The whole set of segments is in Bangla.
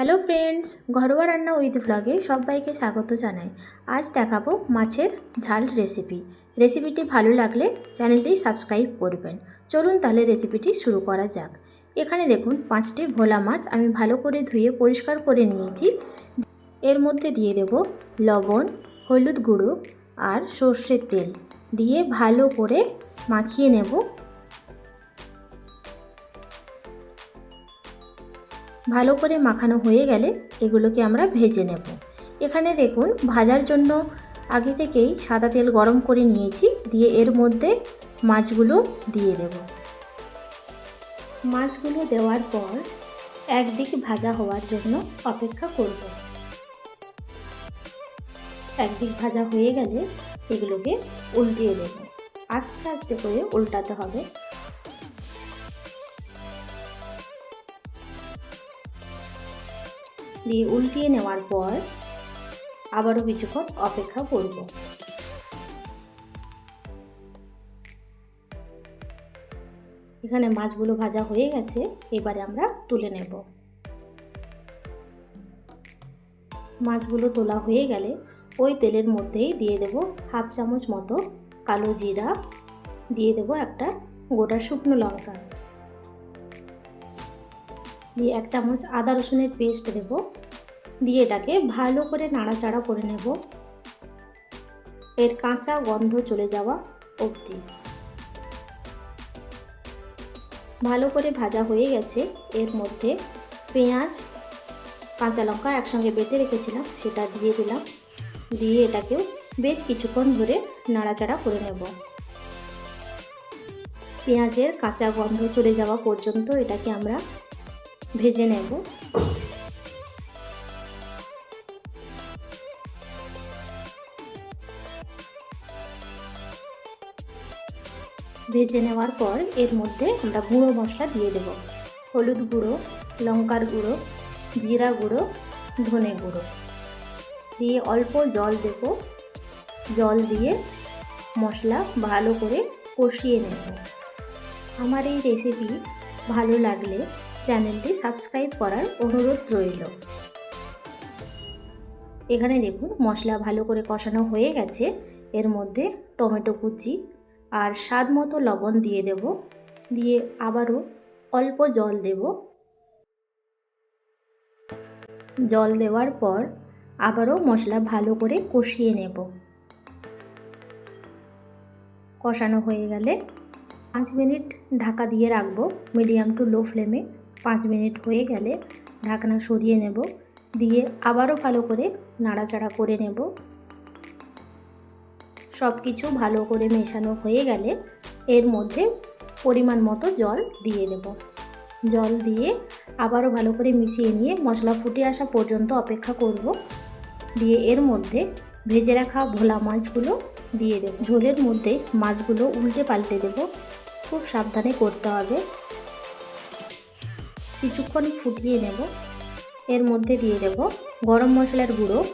হ্যালো ফ্রেন্ডস ঘরোয়া রান্না উইথ ব্লগে সবাইকে স্বাগত জানাই। আজ দেখাবো মাছের ঝাল রেসিপি রেসিপিটি ভালো লাগলে চ্যানেলটি সাবস্ক্রাইব করবেন। চলুন তাহলে রেসিপিটি শুরু করা যাক। এখানে দেখুন, পাঁচটি ভোলা মাছ আমি ভালো করে ধুয়ে পরিষ্কার করে নিয়েছি। এর মধ্যে দিয়ে দেব লবণ, হলুদ গুঁড়ো আর সর্ষের তেল। দিয়ে ভালো করে মাখিয়ে নেব ভালো করে মাখানো হয়ে গেলে এগুলোকে আমরা ভেজে নেব। এখানে দেখুন, ভাজার জন্য আগে থেকেই সাদা তেল গরম করে নিয়েছি, দিয়ে এর মধ্যে মাছগুলো দিয়ে দেব। মাছগুলো দেওয়ার পর একদিক ভাজা হওয়ার জন্য অপেক্ষা করব। একদিক ভাজা হয়ে গেলে এগুলোকে উল্টিয়ে দেব। আস্তে আস্তে করে উল্টাতে হবে। দিয়ে উল্টিয়ে নেওয়ার পর আবারও কিছুক্ষণ অপেক্ষা করব। এখানে মাছগুলো ভাজা হয়ে গেছে, এবারে আমরা তুলে নেব। মাছগুলো তোলা হয়ে গেলে ওই তেলের মধ্যেই দিয়ে দেব হাফ চামচ মতো কালো জিরা, দিয়ে দেব একটা গোটা শুকনো লঙ্কা। দিয়ে এক চামচ আদা রসুনের পেস্ট দেব। দিয়ে এটাকে ভালো করে নাড়াচাড়া করে নেব। এর কাঁচা গন্ধ চলে যাওয়া অবধি। ভালো করে ভাজা হয়ে গেছে। এর মধ্যে পেঁয়াজ, কাঁচা লঙ্কা একসঙ্গে বেটে রেখেছিলাম, সেটা দিয়ে দিলাম। দিয়ে এটাকেও বেশ কিছুক্ষণ ধরে নাড়াচাড়া করে নেব। পেঁয়াজের কাঁচা গন্ধ চলে যাওয়া পর্যন্ত এটাকে আমরা ভেজে নেব। ভেজে নেওয়ার পর এর মধ্যে আমরা গুঁড়ো মশলা দিয়ে দেব। হলুদ গুঁড়ো, লঙ্কার গুঁড়ো, জিরা গুঁড়ো, ধনে গুঁড়ো। দিয়ে অল্প জল দেব। জল দিয়ে মশলা ভালো করে কষিয়ে নেব। আমার এই রেসিপি ভালো লাগলে চ্যানেলটি সাবস্ক্রাইব করার অনুরোধ রইল। এখানে দেখুন, মশলা ভালো করে কষানো হয়ে গেছে। এর মধ্যে টমেটো কুচি আর স্বাদ মতো লবণ দিয়ে দেব। দিয়ে আবারও অল্প জল দেব। জল দেওয়ার পর আবারও মশলা ভালো করে কষিয়ে নেব। কষানো হয়ে গেলে পাঁচ মিনিট ঢাকা দিয়ে রাখব মিডিয়াম টু লো ফ্লেমে। পাঁচ মিনিট হয়ে গেলে ঢাকনা সরিয়ে নেব। দিয়ে আবারও ভালো করে নাড়াচাড়া করে নেব। সব কিছু ভালো করে মেশানো হয়ে গেলে এর মধ্যে পরিমাণ মতো জল দিয়ে দেব জল দিয়ে আবারও ভালো করে মিশিয়ে নিয়ে মশলা ফুটে আসা পর্যন্ত অপেক্ষা করব। দিয়ে এর মধ্যে ভেজে রাখা ভোলা মাছগুলো দিয়ে দেব। ঝোলের মধ্যে মাছগুলো উল্টে পাল্টে দেব। খুব সাবধানে করতে হবে। কিছুক্ষণ ফুটিয়ে নেব। এর মধ্যে দিয়ে দেব গরম মশলার গুঁড়ো,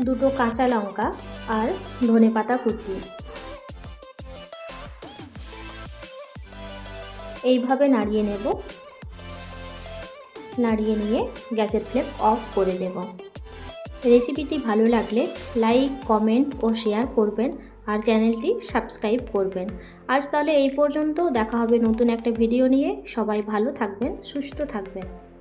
দুটো কাঁচা লঙ্কা আর ধনে পাতা কুচি। এইভাবে নাড়িয়ে নেব। নাড়িয়ে নিয়ে গ্যাসের ফ্লেম অফ করে দেব। রেসিপিটি ভালো লাগলে লাইক, কমেন্ট ও শেয়ার করবেন। আর চ্যানেলটি সাবস্ক্রাইব করবেন। আজ তাহলে এই পর্যন্ত। দেখা হবে নতুন একটা ভিডিও নিয়ে। সবাই ভালো থাকবেন, সুস্থ থাকবেন।